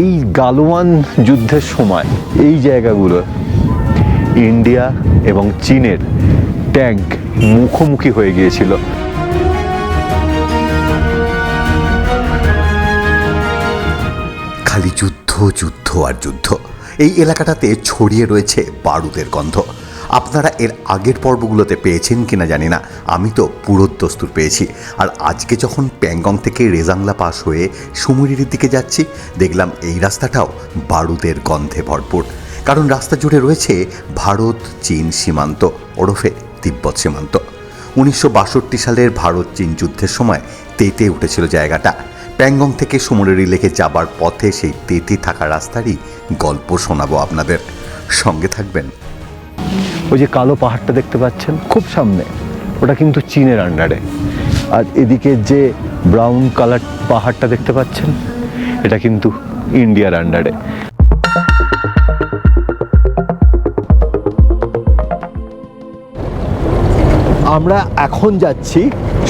এই গালোয়ান যুদ্ধের সময় এই জায়গাগুলো, ইন্ডিয়া এবং চীনের ট্যাঙ্ক মুখোমুখি হয়ে গিয়েছিল। খালি যুদ্ধ যুদ্ধ আর যুদ্ধ। এই এলাকাটাতে ছড়িয়ে রয়েছে বারুদের গন্ধ। আপনারা এর আগের পর্বগুলোতে পেয়েছেন কিনা জানি না। আমি তো পুরো দস্তুর পেয়েছি। আর আজকে যখন প্যাংগং থেকে রেজাংলা পাস হয়ে সুমুরির দিকে যাচ্ছি, দেখলাম এই রাস্তাটাও বারুদের গন্ধে ভরপুর। কারণ রাস্তা জুড়ে রয়েছে ভারত, চীন সীমান্ত, ওরফে তিব্বত সীমান্ত। উনিশশো বাষট্টি সালের ভারত, চীন যুদ্ধের সময় তেতে উঠেছিল জায়গাটা। প্যাংগং থেকে সুমরেরি লেকে যাবার পথে সেই তেতে থাকা রাস্তারই গল্প শোনাবো আপনাদের। সঙ্গে থাকবেন ওই যে কালো পাহাড়টা দেখতে পাচ্ছেন খুব সামনে। ওটা কিন্তু চীনের আন্ডারে। আর এদিকে যে ব্রাউন কালার পাহাড়টা দেখতে পাচ্ছেন এটা কিন্তু ইন্ডিয়ার আন্ডারে। আমরা এখন যাচ্ছি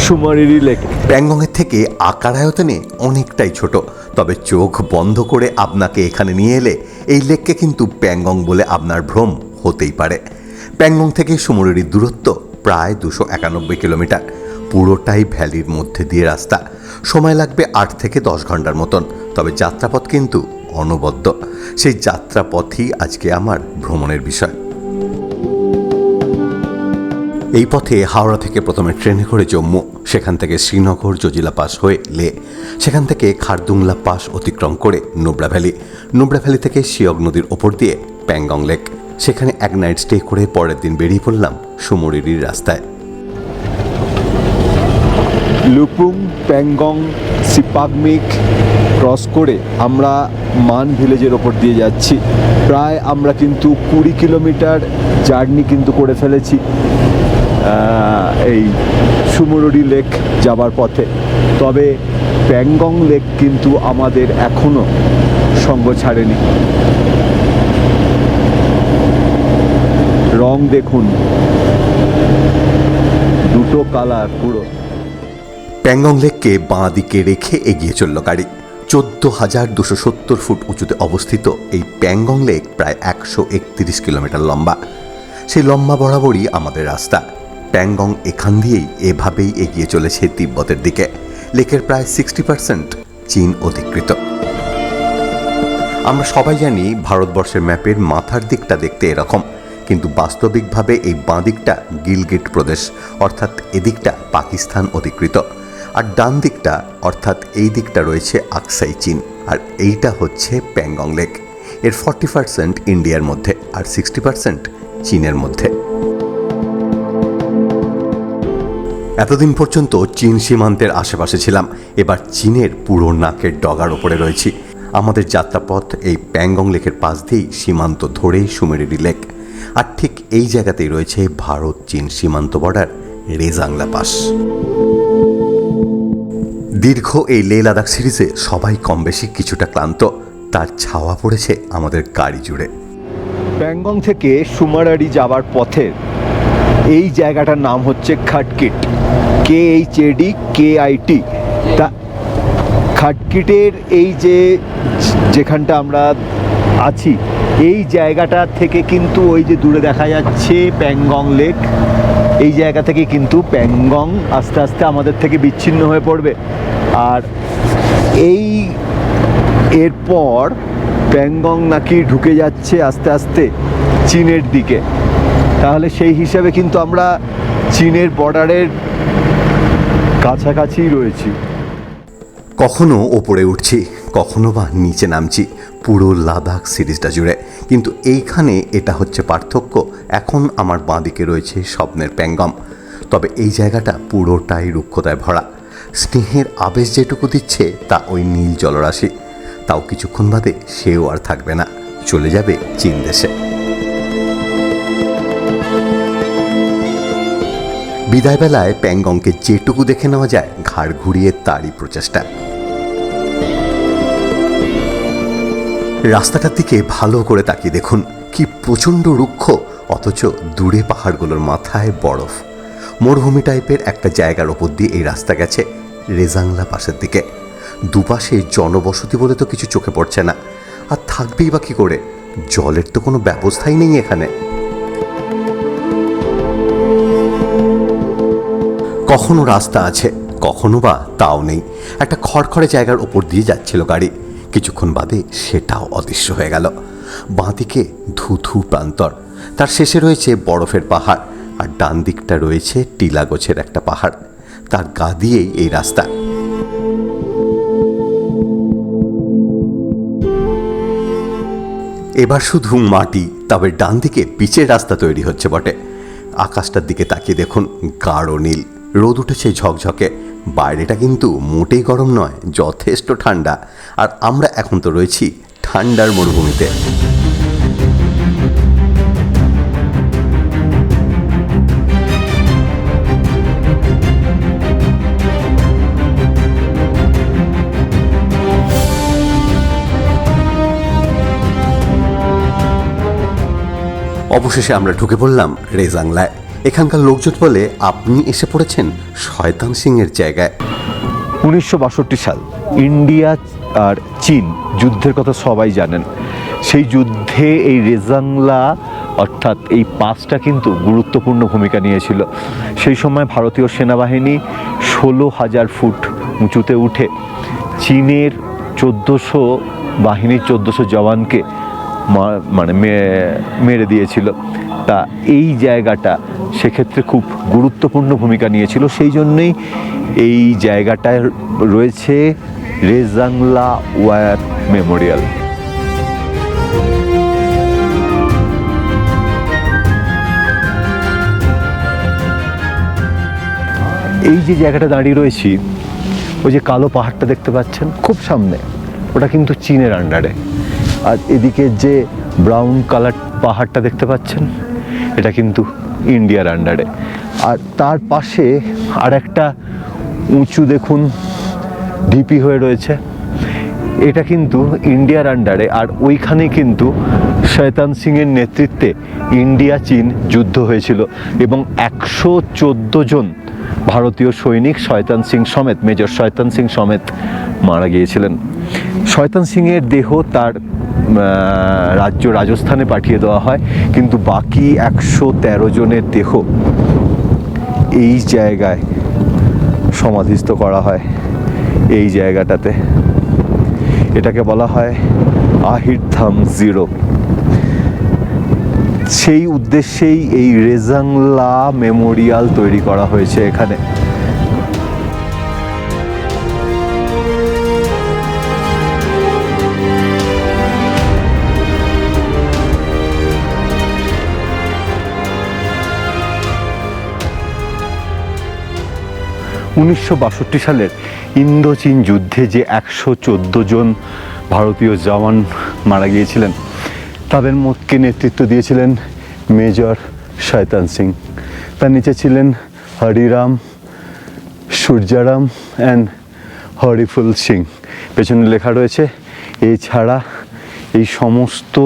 সুমারিরি লেকে। প্যাংগংয়ের থেকে আকার আয়তনে অনেকটাই ছোট তবে চোখ বন্ধ করে আপনাকে এখানে নিয়ে এলে এই লেককে কিন্তু প্যাংগং বলে আপনার ভ্রম হতেই পারে। প্যাংগং থেকে সুমরির দূরত্ব প্রায় দুশো একানব্বই কিলোমিটার। পুরোটাই ভ্যালির মধ্যে দিয়ে রাস্তা। সময় লাগবে আট থেকে দশ ঘণ্টার মতন, তবে যাত্রাপথ কিন্তু অনবদ্য। সেই যাত্রাপথই আজকে আমার ভ্রমণের বিষয়। এই পথে হাওড়া থেকে প্রথমে ট্রেনে করে জম্মু, সেখান থেকে শ্রীনগর জজিলা পাস হয়ে লে। সেখান থেকে খারদুংলা পাস অতিক্রম করে নুব্রা ভ্যালি। নুব্রা ভ্যালি থেকে শিয়গ নদীর ওপর দিয়ে প্যাংগং লেক। সেখানে এক নাইট স্টে করে পরের দিন বেরিয়ে পড়লাম সুমরিরির রাস্তায়। লুপুং প্যাংগং সিপাগমিক ক্রস করে আমরা মান ভিলেজের ওপর দিয়ে যাচ্ছি। প্রায় আমরা কিন্তু কুড়ি কিলোমিটার জার্নি কিন্তু করে ফেলেছি এই সুমরুরি লেক যাবার পথে। তবে প্যাংগং লেক কিন্তু আমাদের এখনও সঙ্গ ছাড়েনি। রং দেখুন। দুটো কালার পুরো। প্যাংগং লেককে বাঁ দিকে রেখে এগিয়ে চলল গাড়ি। চোদ্দ হাজার দুশো সত্তর ফুট উঁচুতে অবস্থিত এই প্যাংগং লেক প্রায় একশো একত্রিশ কিলোমিটার লম্বা। সেই লম্বা বরাবরই আমাদের রাস্তা। প্যাংগং এখান দিয়েই এভাবেই এগিয়ে চলেছে তিব্বতের দিকে। লেকের প্রায় সিক্সটি পার্সেন্ট চীন অধিকৃত। আমরা সবাই জানি ভারতবর্ষের ম্যাপের মাথার দিকটা দেখতে এরকম। কিন্তু বাস্তবিকভাবে এই বাঁদিকটা গিলগিট প্রদেশ, অর্থাৎ এদিকটা পাকিস্তান অধিকৃত। আর ডান দিকটা অর্থাৎ এই দিকটা রয়েছে আকসাই চীন, আর এইটা হচ্ছে প্যাংগং লেক। এর ফর্টি পার্সেন্ট ইন্ডিয়ার মধ্যে আর সিক্সটি পার্সেন্ট চীনের মধ্যে। এতদিন পর্যন্ত চীন সীমান্তের আশেপাশে ছিলাম। এবার চীনের পুরো নাকের ডগার ওপরে রয়েছি। আমাদের যাত্রাপথ এই প্যাংগং লেকের পাশ দিয়েই সীমান্ত ধরেই সুমেরিরি লেক। আর ঠিক এই জায়গাতেই রয়েছে ভারত চীন সীমান্ত বর্ডার, রেজাংলা পাস। দীর্ঘ এই লে লাদাখ সিরিজে সবাই কম বেশি কিছুটা ক্লান্ত। তার ছাওয়া পড়েছে আমাদের গাড়ি জুড়ে। প্যাংগং থেকে সুমারারি যাওয়ার পথের এই জায়গাটার নাম হচ্ছে খাটকিট। K H eddy K IT তা খাটকিটের এই যে, যেখানটা আমরা আছি এই জায়গাটা থেকে কিন্তু ওই যে দূরে দেখা যাচ্ছে প্যাংগং লেক। এই জায়গা থেকে কিন্তু প্যাংগং আস্তে আস্তে আমাদের থেকে বিচ্ছিন্ন হয়ে পড়বে। আর এই এরপর প্যাংগং নাকি ঢুকে যাচ্ছে আস্তে আস্তে চীনের দিকে। তাহলে সেই হিসাবে কিন্তু আমরা চীনের বর্ডারের কাছাকাছি রয়েছি। কখনো ওপরে উঠছি, কখনো বা নিচে নামছি। পুরো লাদাখ সিরিজটা জুড়ে। কিন্তু এইখানে এটা হচ্ছে পার্থক্য। এখন আমার বাঁদিকে রয়েছে স্বপ্নের প্যাঙ্গম। তবে এই জায়গাটা পুরোটাই রুক্ষতায় ভরা। স্নেহের আবেশ যেটুকু দিচ্ছে, তা ওই নীল জলরাশি। তাও কিছুক্ষণ বাদে সেও আর থাকবে না। চলে যাবে চীন দেশে। বিদায়বেলায় প্যাংগংকে যেটুকু দেখে নেওয়া যায়, ঘাড় ঘুরিয়ে তারই প্রচেষ্টা। রাস্তাটার দিকে ভালো করে তাকিয়ে দেখুন। কি প্রচণ্ড রুক্ষ, অথচ দূরে পাহাড়গুলোর মাথায় বরফ। মরুভূমি টাইপের একটা জায়গার ওপর দিয়ে এই রাস্তা গেছে রেজাংলা পাশের দিকে। দুপাশে জনবসতি বলে তো কিছু চোখে পড়ছে না। আর থাকবেই বা কী করে? জলের তো কোনো ব্যবস্থাই নেই এখানে। কখনো রাস্তা আছে, কখনো বা তাও নেই। একটা খড়খড়ে জায়গার ওপর দিয়ে যাচ্ছিল গাড়ি। কিছুক্ষণ বাদে সেটাও অদৃশ্য হয়ে গেল। বাঁদিকে ধুধু প্রান্তর। তার শেষে রয়েছে বরফের পাহাড় আর ডান দিকটা রয়েছে টিলা গোছের একটা পাহাড়। তার গা দিয়েই এই রাস্তা। এবার শুধু মাটি, তবে ডান দিকে পিচের রাস্তা তৈরি হচ্ছে বটে। আকাশটার দিকে তাকিয়ে দেখুন, গাঢ় নীল। রোদ উঠেছে ঝকঝকে। বাইরেটা কিন্তু মোটেই গরম নয়, যথেষ্ট ঠান্ডা। আর আমরা এখন তো রয়েছি ঠান্ডার মরুভূমিতে। অবশেষে আমরা ঢুকে পড়লাম রেজাংলায়। এখানকার লোকজন বলে, আপনি এসে পড়েছেন শয়তান সিংয়ের জায়গায়। উনিশশো বাষট্টি সাল, ইন্ডিয়া আর চীন যুদ্ধের কথা সবাই জানেন। সেই যুদ্ধে এই রেজাংলা, অর্থাৎ এই পাঁচটা কিন্তু গুরুত্বপূর্ণ ভূমিকা নিয়েছিল। সেই সময় ভারতীয় সেনাবাহিনী ষোলো হাজার ফুট উঁচুতে উঠে চীনের চোদ্দোশো বাহিনীর চোদ্দোশো জওয়ানকে মানে মেরে দিয়েছিল। তা এই জায়গাটা সেক্ষেত্রে খুব গুরুত্বপূর্ণ ভূমিকা নিয়েছিল। সেই জন্যেই এই জায়গাটায় রয়েছে রেজাংলা ওয়ার মেমোরিয়াল। এই যে জায়গাটা দাঁড়িয়ে রয়েছি, ওই যে কালো পাহাড়টা দেখতে পাচ্ছেন, খুব সামনে। ওটা কিন্তু চীনের আন্ডারে আর এদিকে যে ব্রাউন কালার পাহাড়টা দেখতে পাচ্ছেন, এটা কিন্তু ইন্ডিয়ার আন্ডারে আর তার পাশে আর একটা উঁচু দেখুন ঢিপি হয়ে রয়েছে। এটা কিন্তু ইন্ডিয়ার আন্ডারে আর ওইখানে কিন্তু শয়তান সিংয়ের নেতৃত্বে ইন্ডিয়া চীন যুদ্ধ হয়েছিল এবং একশো চোদ্দ জন ভারতীয় সৈনিক শয়তান সিং সমেত, মেজর শয়তান সিং সমেত মারা গিয়েছিলেন। শয়তান সিংয়ের দেহ তার রাজ্য রাজস্থানে পাঠিয়ে দেওয়া হয়, কিন্তু বাকি একশো তেরো জনের দেহ এই জায়গায় সমাধিস্থ করা হয়, এই জায়গাটাতে। এটাকে বলা হয় আহির ধাম জিরো। সেই উদ্দেশ্যেই এই রেজাংলা মেমোরিয়াল তৈরি করা হয়েছে এখানে। উনিশশো বাষট্টি সালের ইন্দো চীন যুদ্ধে যে একশো চোদ্দ জন ভারতীয় জওয়ান মারা গিয়েছিলেন, তাদের মধ্যে নেতৃত্ব দিয়েছিলেন মেজর শয়তান সিং। তার নিচে ছিলেন হরিরাম, সূর্যারাম অ্যান্ড হরিফুল সিং। পেছনে লেখা রয়েছে, এছাড়া এই সমস্ত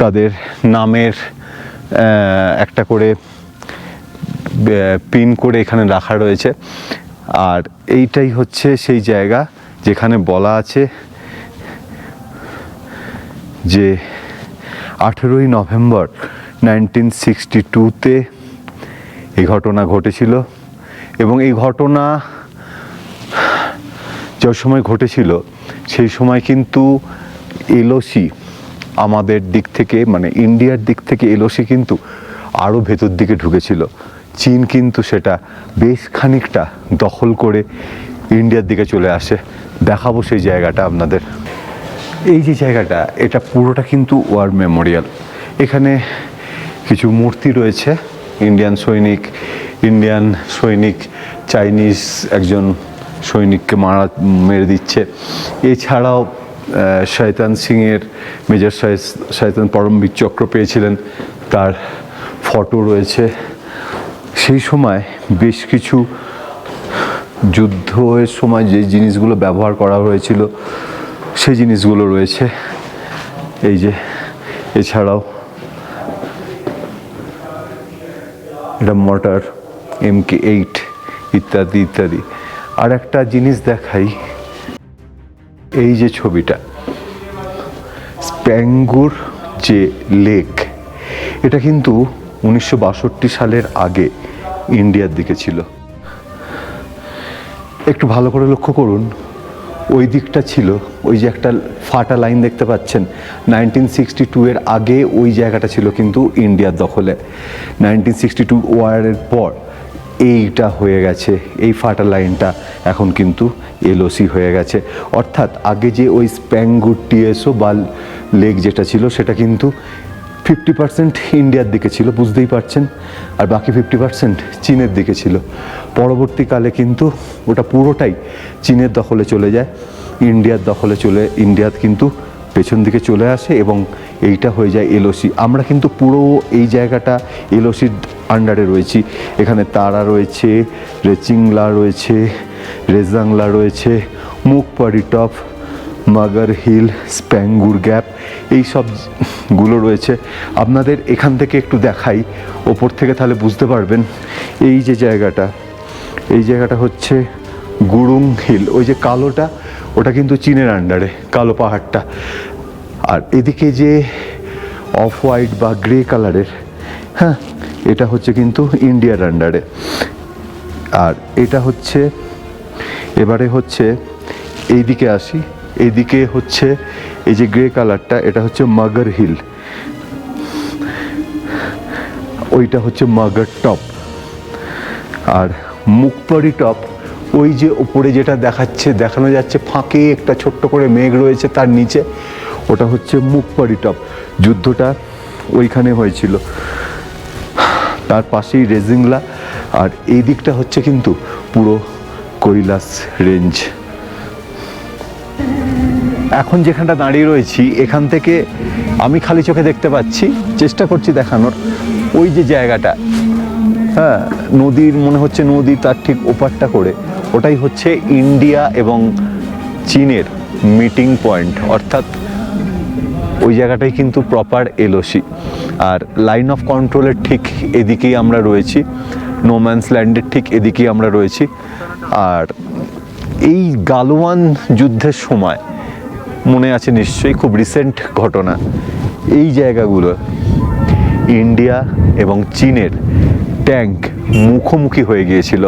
তাদের নামের একটা করে পিন করে এখানে রাখা রয়েছে। আর এইটাই হচ্ছে সেই জায়গা যেখানে বলা আছে যে আঠেরোই নভেম্বর নাইনটিন সিক্সটি টুতে এই ঘটনা ঘটেছিল এবং এই ঘটনা যে সময় ঘটেছিল, সেই সময় কিন্তু এলওসি আমাদের দিক থেকে মানে ইন্ডিয়ার দিক থেকে এলওসি কিন্তু আরও ভেতর দিকে ঢুকেছিল। চীন কিন্তু সেটা বেশ খানিকটা দখল করে ইন্ডিয়ার দিকে চলে আসে। দেখাবো সেই জায়গাটা আপনাদের। এই যে জায়গাটা, এটা পুরোটা কিন্তু ওয়ার মেমোরিয়াল। এখানে কিছু মূর্তি রয়েছে, ইন্ডিয়ান সৈনিক ইন্ডিয়ান সৈনিক, চাইনিজ একজন সৈনিককে মারা, মেরে দিচ্ছে। এছাড়াও শয়তান সিংয়ের মেজর শয়- শয়তান পরমবীর চক্র পেয়েছিলেন। তার ফটো রয়েছে। সেই সময় বেশ কিছু যুদ্ধের সময় যে জিনিসগুলো ব্যবহার করা হয়েছিল, সেই জিনিসগুলো রয়েছে। এই যে, এছাড়াও এটা মটার এম কে এইট ইত্যাদি ইত্যাদি। আর একটা জিনিস দেখাই, এই যে ছবিটা, স্প্যাঙ্গুর যে লেক, এটা কিন্তু উনিশশো বাষট্টি সালের আগে ইন্ডিয়ার দিকে ছিল। একটু ভালো করে লক্ষ্য করুন, ওই দিকটা ছিল, ওই যে একটা ফাটা লাইন দেখতে পাচ্ছেন, নাইনটিন সিক্সটি টু এর আগে ওই জায়গাটা ছিল কিন্তু ইন্ডিয়ার দখলে। নাইনটিন সিক্সটি টু ওয়ারের পর এইটা হয়ে গেছে, এই ফাটা লাইনটা এখন কিন্তু এলওসি হয়ে গেছে। অর্থাৎ আগে যে ওই স্প্যাঙ্গুর টিএসও বা লেক যেটা ছিল, সেটা কিন্তু ফিফটি পার্সেন্ট ইন্ডিয়ার দিকে ছিল, বুঝতেই পারছেন? আর বাকি ফিফটি পার্সেন্ট চীনের দিকে ছিল। পরবর্তীকালে কিন্তু ওটা পুরোটাই চীনের দখলে চলে যায়। ইন্ডিয়ার দখলে চলে ইন্ডিয়াত কিন্তু পেছন দিকে চলে আসে এবং এইটা হয়ে যায় এলওসি। আমরা কিন্তু পুরো এই জায়গাটা এলওসির আন্ডারে রয়েছি। এখানে তারা রয়েছে, রেচিংলা রয়েছে, রেজাংলা রয়েছে, Mukhpari top Magar hill, Spanggur gap, এই সবগুলো রয়েছে। আপনাদের এখান থেকে একটু দেখাই, ওপর থেকে তাহলে বুঝতে পারবেন। এই যে জায়গাটা, এই জায়গাটা হচ্ছে গুরুং হিল। ওই যে কালোটা, ওটা কিন্তু চীনের আন্ডারে কালো পাহাড়টা। আর এদিকে যে অফ হোয়াইট বা গ্রে কালারের হ্যাঁ এটা হচ্ছে কিন্তু ইন্ডিয়ার আন্ডারে আর এটা হচ্ছে, এবারে হচ্ছে, এইদিকে আসি। এইদিকে হচ্ছে এই যে গ্রে কালারটা এটা হচ্ছে মাগার হিল ওইটা হচ্ছে মাগার টপ আর মুখপাড়ি টপ ওই যে ওপরে যেটা দেখাচ্ছে, দেখানো যাচ্ছে ফাঁকে একটা ছোট্ট করে মেঘ রয়েছে তার নিচে, ওটা হচ্ছে মুখপাড়ি টপ যুদ্ধটা ওইখানে হয়েছিল। তার পাশেই রেজিংলা, আর এই দিকটা হচ্ছে কিন্তু পুরো কৈলাস রেঞ্জ। এখন যেখানটা দাঁড়িয়ে রয়েছি, এখান থেকে আমি খালি চোখে দেখতে পাচ্ছি, চেষ্টা করছি দেখানোর, ওই যে জায়গাটা। হ্যাঁ নদীর, মনে হচ্ছে নদী তার ঠিক ওপারটা করে। ওটাই হচ্ছে ইন্ডিয়া এবং চীনের মিটিং পয়েন্ট অর্থাৎ ওই জায়গাটাই কিন্তু প্রপার এলওসি আর লাইন অফ কন্ট্রোলের ঠিক এদিকেই আমরা রয়েছি নোম্যান্স ল্যান্ডের ঠিক এদিকেই আমরা রয়েছি। আর এই গালোয়ান যুদ্ধের সময় মনে আছে নিশ্চয়ই খুব রিসেন্ট ঘটনা। এই জায়গাগুলো ইন্ডিয়া এবং চীনের ট্যাঙ্ক মুখোমুখি হয়ে গিয়েছিল।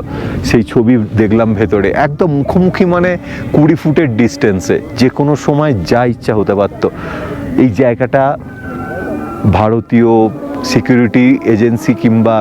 সেই ছবি দেখলাম ভেতরে। একদম মুখোমুখি মানে কুড়ি ফুটের ডিস্টেন্সে যে কোনো সময় যা ইচ্ছা হতে পারতো। এই জায়গাটা ভারতীয় সিকিউরিটি এজেন্সি কিংবা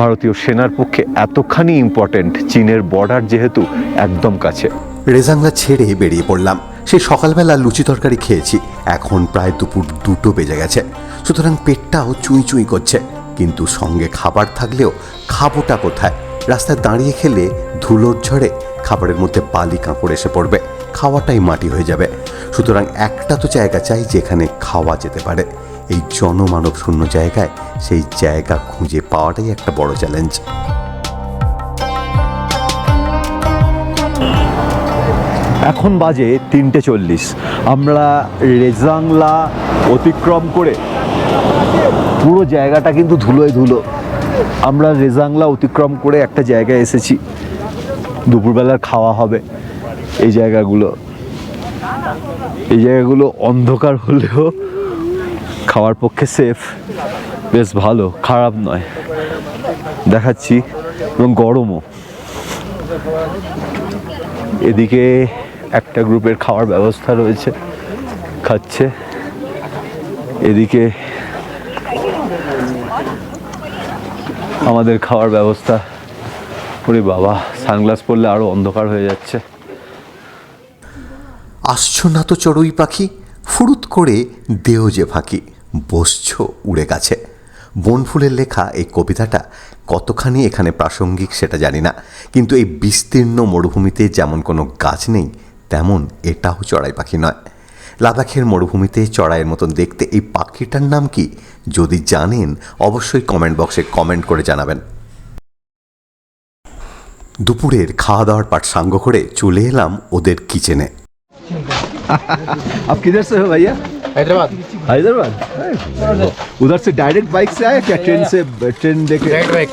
ভারতীয় সেনার পক্ষে এতখানি ইম্পর্ট্যান্ট চীনের বর্ডার যেহেতু একদম কাছে। রেজাংলা ছেড়ে বেরিয়ে পড়লাম। সেই সকালবেলা লুচি তরকারি খেয়েছি। এখন প্রায় দুপুর দুটো বেজে গেছে। সুতরাং পেটটাও চুই চুই করছে। কিন্তু সঙ্গে খাবার থাকলেও খাবোটা কোথায়? রাস্তায় দাঁড়িয়ে খেলে ধুলোর ঝড়ে খাবারের মধ্যে বালি কাঁকড় এসে পড়বে। খাওয়াটাই মাটি হয়ে যাবে। সুতরাং একটা তো জায়গা চাই যেখানে খাওয়া যেতে পারে। এই জনমানব শূন্য জায়গায় সেই জায়গা খুঁজে পাওয়াটাই একটা বড় চ্যালেঞ্জ। এখন বাজে তিনটে চল্লিশ। আমরা রেজাংলা অতিক্রম করে পুরো জায়গাটা কিন্তু ধুলোয় ধুলো। আমরা রেজাংলা অতিক্রম করে একটা জায়গায় এসেছি। দুপুরবেলার খাওয়া হবে এই জায়গাগুলো। এই জায়গাগুলো অন্ধকার হলেও খাওয়ার পক্ষে সেফ বেশ ভালো, খারাপ নয়। দেখাচ্ছি এবং গরমও। এদিকে একটা গ্রুপের খাওয়ার ব্যবস্থা রয়েছে, খাচ্ছে। এদিকে আমাদের খাওয়ার ব্যবস্থা। ওরে বাবা, সানগ্লাস পরলে আরও অন্ধকার হয়ে যাচ্ছে। আসছো না তো চড়ুই পাখি? ফুরুত করে দেও যে ফাঁকি, বসছ উড়ে গেছে। বনফুলের লেখা এই কবিতাটা কতখানি এখানে প্রাসঙ্গিক সেটা জানি না, কিন্তু এই বিস্তীর্ণ মরুভূমিতে যেমন কোনো গাছ নেই তেমন এটাও চড়াই পাখি নয়। লাদাখের মরুভূমিতে চড়াইয়ের মতন দেখতে এই পাখিটার নাম কি? যদি জানেন অবশ্যই কমেন্ট বক্সে কমেন্ট করে জানাবেন। দুপুরের খাওয়া দাওয়ার পাট সাঙ্গ করে চলে এলাম ওদের কিচেনে ভাইয়া হায়দ্রাবাদ हैदराबाद उधर से डायरेक्ट बाइक से आया क्या? ट्रेन से ट्रेन लेके? डायरेक्ट बाइक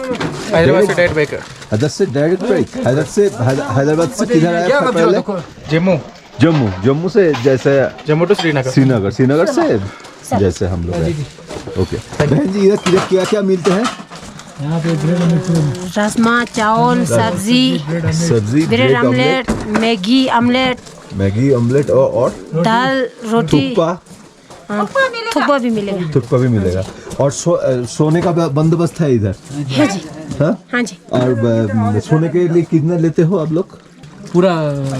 हैदराबाद से डायरेक्ट बाइक हैदर से डायरेक्ट बाइक हैदर से हैदराबाद से किधर आया था पहले? जम्मू। जम्मू। जम्मू से जैसे जम्मू टू श्रीनगर। श्रीनगर। श्रीनगर से जैसे हम लोग हैं ओके बहन जी इधर किधर क्या क्या मिलते हैं? राजमा चावल सब्ज़ी। सब्ज़ी bread omelette Maggi omelette Maggi omelette और, और? दाल रोटी। थुप्पा हाँ, भी मिलेगा। थुप्पा भी मिलेगा। और सो, सोने का बंदोबस्त है इधर? हाँ जी। हाँ? हाँ जी। और सोने के लिए कितना लेते हो आप लोग? पूरा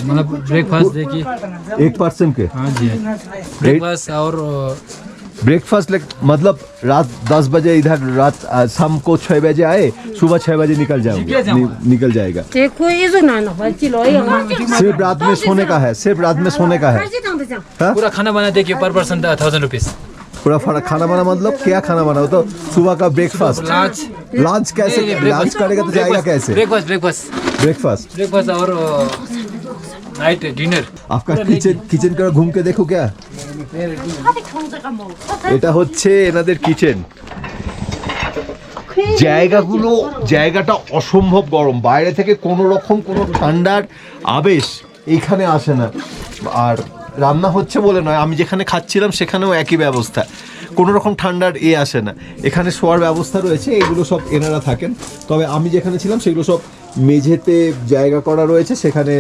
मतलब ब्रेकफास्ट देखिए। एक पर्सन के? हाँ जी। ब्रेकफास्ट और ब्रेकफास्ट लाइक मतलब रात दस बजे इधर रात शाम को छः बजे आए सुबह छः बजे निकल जाओगे। नि, निकल जाएगा। देखो ये जो ना ना बच्ची लो ये सिर्फ़ रात में सोने का है सिर्फ़ रात में सोने का है। पूरा खाना बना देखिए पर पर्सन थाउज़ेंड रुपीज़ पूरा फरा खाना बना मतलब क्या खाना बना? तो सुबह का ब्रेकफास्ट लंच लंच कैसे? लंच करेगा तो जाएगा कैसे? ब्रेकफास्ट ब्रेकफास्ट ब्रेकफास्ट ब्रेकफास्ट और नाइट डिनर आपका কিচেন কিচেন করে ঘুম কে দেখো কে এটা হচ্ছে এনাদের কিচেন জায়গাগুলো জায়গাটা অসম্ভব গরম বাইরে থেকে কোনো রকম কোনো ঠান্ডার আবেশ এইখানে আসে না আর রান্না হচ্ছে বলে নয় আমি যেখানে খাচ্ছিলাম সেখানেও একই ব্যবস্থা কোনো রকম ঠান্ডার এ আসে না এখানে শোয়ার ব্যবস্থা রয়েছে এগুলো সব এনারা থাকেন তবে আমি যেখানে ছিলাম সেগুলো সব মেঝেতে জায়গা করা রয়েছে সেখানে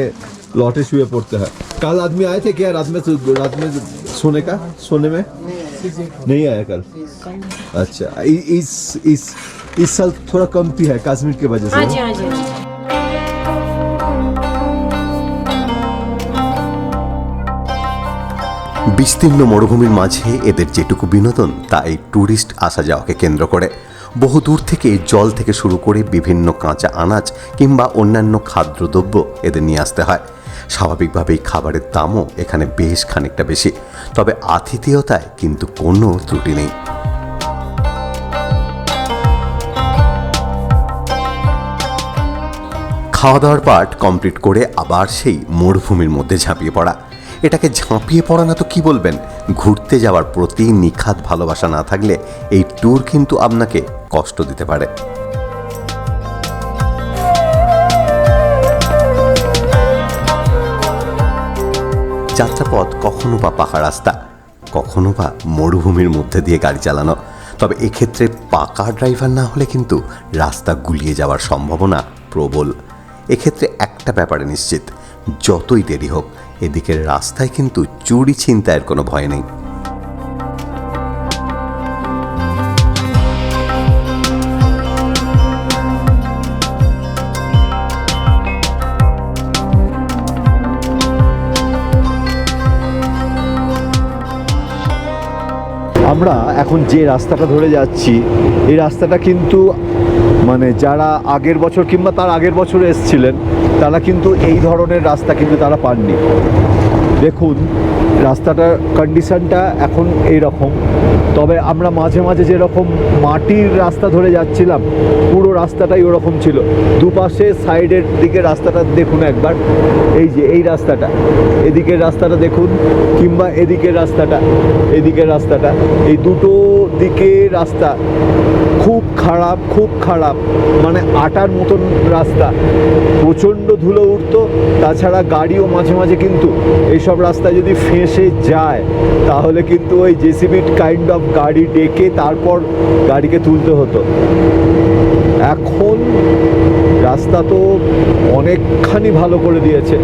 लौटे शुए पड़ते हैं कल आदमी आए थे क्या रात में रात में सोने का सोने में नहीं आया कल अच्छा इ- इस इस इस साल थोड़ा कम भी है कश्मीर की वजह से हाँ जी हाँ जी हाँ जी বিস্তীর্ণ মরুভূমির মাঝে এদের যেটুকু বিনোদন তা এই ট্যুরিস্ট আসা যাওয়াকে কেন্দ্র করে বহু দূর থেকে জল থেকে শুরু করে বিভিন্ন কাঁচা আনাজ কিংবা অন্যান্য খাদ্যদ্রব্য এদের নিয়ে আসতে হয়। স্বাভাবিকভাবেই খাবারের দামও এখানে বেশ খানিকটা বেশি। তবে আতিথেয়তায় কিন্তু কোনো ত্রুটি নেই। খাওয়া দাওয়ার পার্ট কমপ্লিট করে আবার সেই মরুভূমির মধ্যে ঝাঁপিয়ে পড়া। এটাকে ঝাঁপিয়ে পড়া না তো কি বলবেন? ঘুরতে যাওয়ার প্রতি নিখাত ভালোবাসা না থাকলে এই ট্যুর কিন্তু আপনাকে কষ্ট দিতে পারে। যাত্রাপথ কখনো বা পাকা রাস্তা, কখনো বা মরুভূমির মধ্যে দিয়ে গাড়ি চালানো। তবে এক্ষেত্রে পাকা ড্রাইভার না হলে কিন্তু রাস্তা গুলিয়ে যাওয়ার সম্ভাবনা প্রবল। এক্ষেত্রে একটা ব্যাপারে নিশ্চিত, যতই দেরি হোক এদিকের রাস্তায় কিন্তু চুরি ছিনতাইয়ের কোনো ভয় নেই। আমরা এখন যে রাস্তাটা ধরে যাচ্ছি, এই রাস্তাটা কিন্তু মানে যারা আগের বছর কিংবা তার আগের বছর এসছিলেন, তারা কিন্তু এই ধরনের রাস্তা কিন্তু তারা পাননি। দেখুন রাস্তাটার কন্ডিশনটা এখন এই রকম তবে আমরা মাঝে মাঝে যেরকম মাটির রাস্তা ধরে যাচ্ছিলাম, পুরো রাস্তাটাই ওরকম ছিল। দুপাশে সাইডের দিকে রাস্তাটা দেখুন একবার। এই যে, এই রাস্তাটা। এদিকের রাস্তাটা দেখুন, কিংবা এদিকের রাস্তাটা এদিকের রাস্তাটা। এই দুটো দিকে রাস্তা খুব খারাপ খুব খারাপ। মানে আটার মতন রাস্তা। প্রচণ্ড ধুলো উঠতো, তাছাড়া গাড়িও মাঝে মাঝে কিন্তু এইসব রাস্তায় যদি ফেঁসে যায়, তাহলে কিন্তু ওই জেসিবি কাইন্ড অফ গাড়ি ডেকে তারপর গাড়িকে তুলতে হতো। এখন রাস্তা তো অনেকখানি ভালো করে দিয়েছে,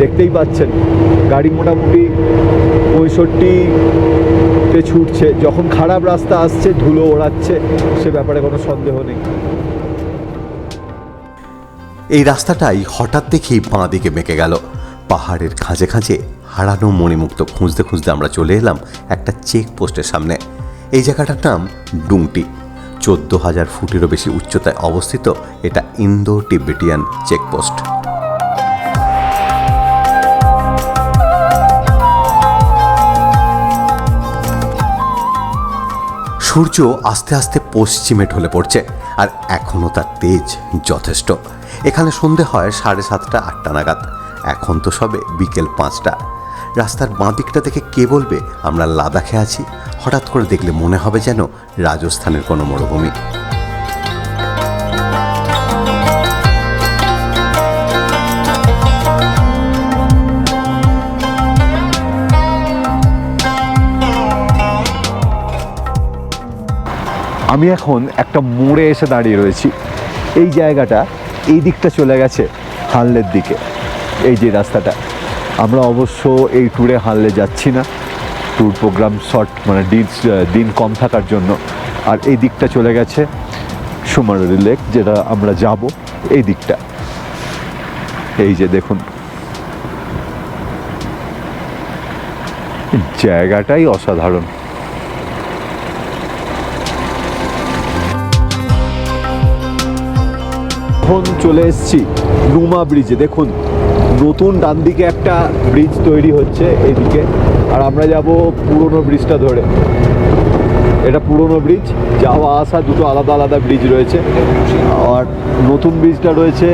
দেখতেই পাচ্ছেন। গাড়ি মোটামুটি পঁয়ষট্টিতে ছুটছে, যখন খারাপ রাস্তা আসছে, ধুলো ওড়াচ্ছে, সে ব্যাপারে কোনো সন্দেহ নেই। এই রাস্তাটাই হঠাৎ দেখেই বাঁ দিকে বেঁকে গেল। পাহাড়ের খাঁজে খাঁজে হারানো মণিমুক্ত খুঁজতে খুঁজতে আমরা চলে এলাম একটা চেকপোস্টের সামনে। এই জায়গাটার নাম ডুংটি। চোদ্দ হাজার ফুটেরও বেশি উচ্চতায় অবস্থিত এটা ইন্দো টিবেটিয়ান চেকপোস্ট। সূর্য আস্তে আস্তে পশ্চিমে ঢলে পড়ছে আর এখনও তার তেজ যথেষ্ট। এখানে সন্ধে হয় সাড়ে সাতটা আটটা নাগাদ। এখন তো সবে বিকেল পাঁচটা। রাস্তার বাঁ দিকটা থেকে কে বলবে? আমরা লাদাখে আছি। হঠাৎ করে দেখলে মনে হবে যেন রাজস্থানের কোনো মরুভূমি। আমি এখন একটা মোড়ে এসে দাঁড়িয়ে রয়েছি। এই জায়গাটা এই দিকটা চলে গেছে হানলের দিকে। এই যে রাস্তাটা। আমরা অবশ্য এই ট্যুরে হারলে যাচ্ছি না। ট্যুর প্রোগ্রাম শর্ট মানে দিন দিন কম থাকার জন্য। আর এই দিকটা চলে গেছে সুমারুরি লেক যেটা আমরা যাব এই দিকটা। এই যে দেখুন। জায়গাটাই অসাধারণ। চলে এসেছি রুমা ব্রিজে, দেখুন। নতুন ডান দিকে একটা ব্রিজ তৈরি হচ্ছে এদিকে। আর আমরা যাব পুরনো ব্রিজটা ধরে। এটা পুরনো ব্রিজ যাওয়া আসা দুটো আলাদা আলাদা ব্রিজ রয়েছে। আর নতুন ব্রিজটা রয়েছে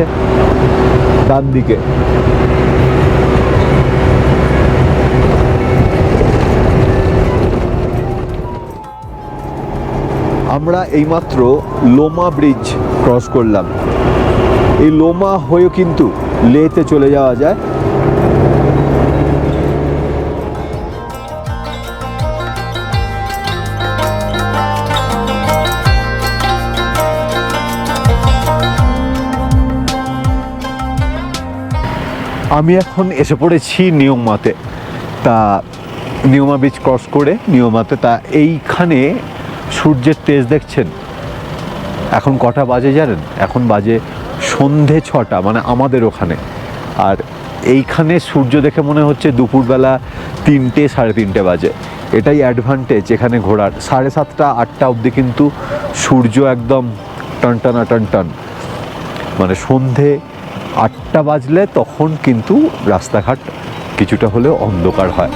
ডান দিকে। আমরা এইমাত্র লোমা ব্রিজ ক্রস করলাম। এই লোমা হয়েও কিন্তু লেতে চলে যাওয়া যায়। আমি এখন এসে পড়েছি নিয়মাতে তা নিয়মা বিচ ক্রস করে নিয়মাতে তা এইখানে সূর্যের তেজ দেখছেন? এখন কটা বাজে জানেন? এখন বাজে সন্ধে ছটা মানে আমাদের ওখানে। আর এইখানে সূর্য দেখে মনে হচ্ছে দুপুরবেলা তিনটে, সাড়ে তিনটে বাজে। এটাই অ্যাডভান্টেজ এখানে ঘোরার। সাড়ে সাতটা, আটটা অবধি কিন্তু সূর্য একদম টানটানা টানটান মানে সন্ধে আটটা বাজলে তখন কিন্তু রাস্তাঘাট কিছুটা হলেও অন্ধকার হয়।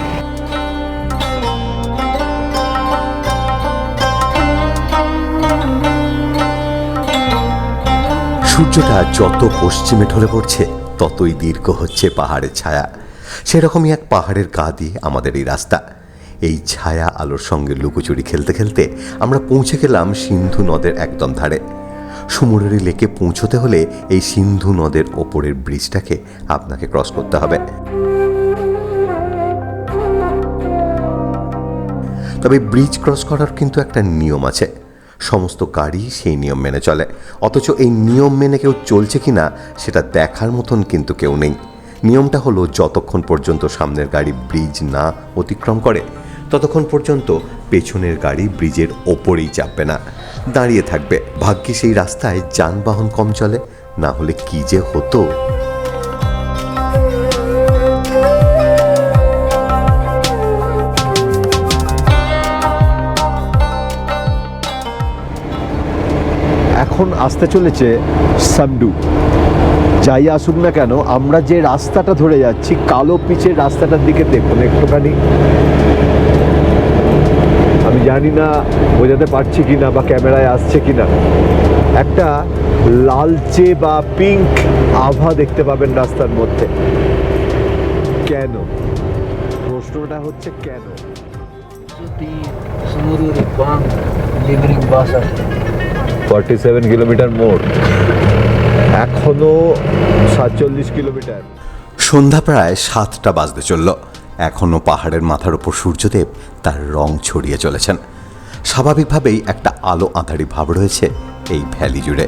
সূর্যটা যত পশ্চিমে ঢলে পড়ছে, ততই দীর্ঘ হচ্ছে পাহাড়ের ছায়া। সেরকমই এক পাহাড়ের গা দিয়ে আমাদের এই রাস্তা। এই ছায়া আলোর সঙ্গে লুকোচুরি খেলতে খেলতে আমরা পৌঁছে গেলাম সিন্ধু নদের একদম ধারে। সুমুরেরি লেকে পৌঁছতে হলে এই সিন্ধু নদের ওপরের ব্রিজটাকে আপনাকে ক্রস করতে হবে। তবে ব্রিজ ক্রস করার কিন্তু একটা নিয়ম আছে। সমস্ত গাড়ি সেই নিয়ম মেনে চলে। অথচ এই নিয়ম মেনে কেউ চলছে কি না সেটা দেখার মতন কিন্তু কেউ নেই। নিয়মটা হলো, যতক্ষণ পর্যন্ত সামনের গাড়ি ব্রিজ না অতিক্রম করে, ততক্ষণ পর্যন্ত পেছনের গাড়ি ব্রিজের ওপরেই চাপবে না, দাঁড়িয়ে থাকবে। ভাগ্যে সেই রাস্তায় যানবাহন কম চলে, না হলে কি যে হতো? এখন আসতে চলেছে সামডু যাই আসুক না কেন, আমরা যে রাস্তাটা ধরে যাচ্ছি, কালো পিচের রাস্তাটার দিকে দেখুন একটুখানি। আমি জানি না বোঝাতে পারছি কি না বা ক্যামেরায় আসছে কি না একটা লালচে বা পিঙ্ক আভা দেখতে পাবেন রাস্তার মধ্যে। কেন? প্রশ্নটা হচ্ছে কেন? Bang delivering bus forty seven kilometre মোড় এখনও সাতচল্লিশ কিলোমিটার সন্ধ্যা প্রায় সাতটা বাজতে চলল। এখনও পাহাড়ের মাথার ওপর সূর্যদেব তার রং ছড়িয়ে চলেছেন। স্বাভাবিকভাবেই একটা আলো আঁধারি ভাব রয়েছে এই ভ্যালি জুড়ে।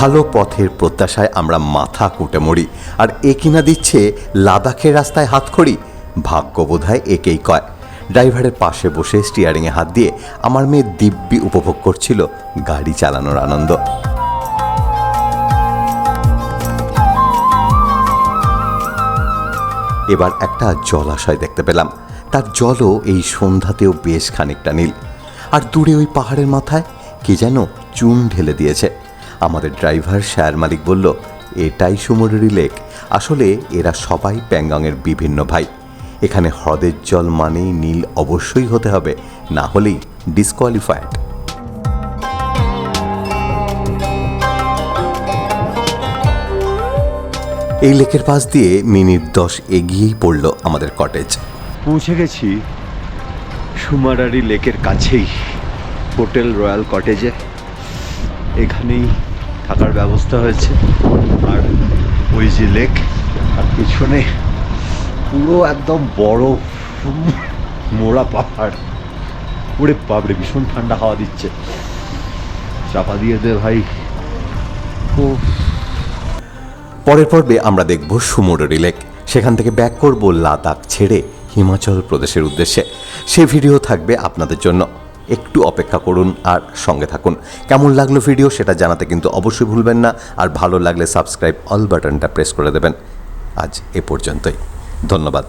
ভালো পথের প্রত্যাশায় আমরা মাথা কুটে মরি। আর এ কিনা দিচ্ছে লাদাখের রাস্তায় হাতখড়ি ভাগ্য বোধহয় একেই কয়। ড্রাইভারের পাশে বসে স্টিয়ারিংয়ে হাত দিয়ে আমার মেয়ে দিব্যি উপভোগ করছিল গাড়ি চালানোর আনন্দ। এবার একটা জলাশয় দেখতে পেলাম। তার জলও এই সন্ধ্যাতেও বেশ খানিকটা নীল। আর দূরে ওই পাহাড়ের মাথায় কে যেন চুন ঢেলে দিয়েছে। আমাদের ড্রাইভার শায়ার মালিক বলল, এটাই সুমুরুরি লেক। আসলে এরা সবাই প্যাংগংয়ের বিভিন্ন ভাই। এখানে হ্রদের জল মানেই নীল অবশ্যই হতে হবে, না হলেই ডিসকোয়ালিফাইড এই লেকের পাশ দিয়ে মিনিট দশ এগিয়েই পড়ল আমাদের কটেজ পৌঁছে গেছি সুমারারি লেকের কাছেই, হোটেল রয়্যাল কটেজে এখানেই থাকার ব্যবস্থা হয়েছে। আর ওই যে লেক, আর পিছনে পুরো একদম বড় মোড়া পাহাড়। ওরে বাপরে, ভীষণ ঠান্ডা হাওয়া দিচ্ছে। চাপা দিয়ে দে ভাই। ও পরের পর্বে আমরা দেখব সুমোররি লেক সেখান থেকে ব্যাক করব লাদাখ ছেড়ে হিমাচল প্রদেশের উদ্দেশ্যে। সে ভিডিও থাকবে আপনাদের জন্য। একটু অপেক্ষা করুন আর সঙ্গে থাকুন। কেমন লাগল ভিডিও সেটা জানাতে কিন্তু অবশ্যই ভুলবেন না, আর ভালো লাগলে সাবস্ক্রাইব অল বাটনটা প্রেস করে দেবেন। আজ এ পর্যন্তই। ধন্যবাদ।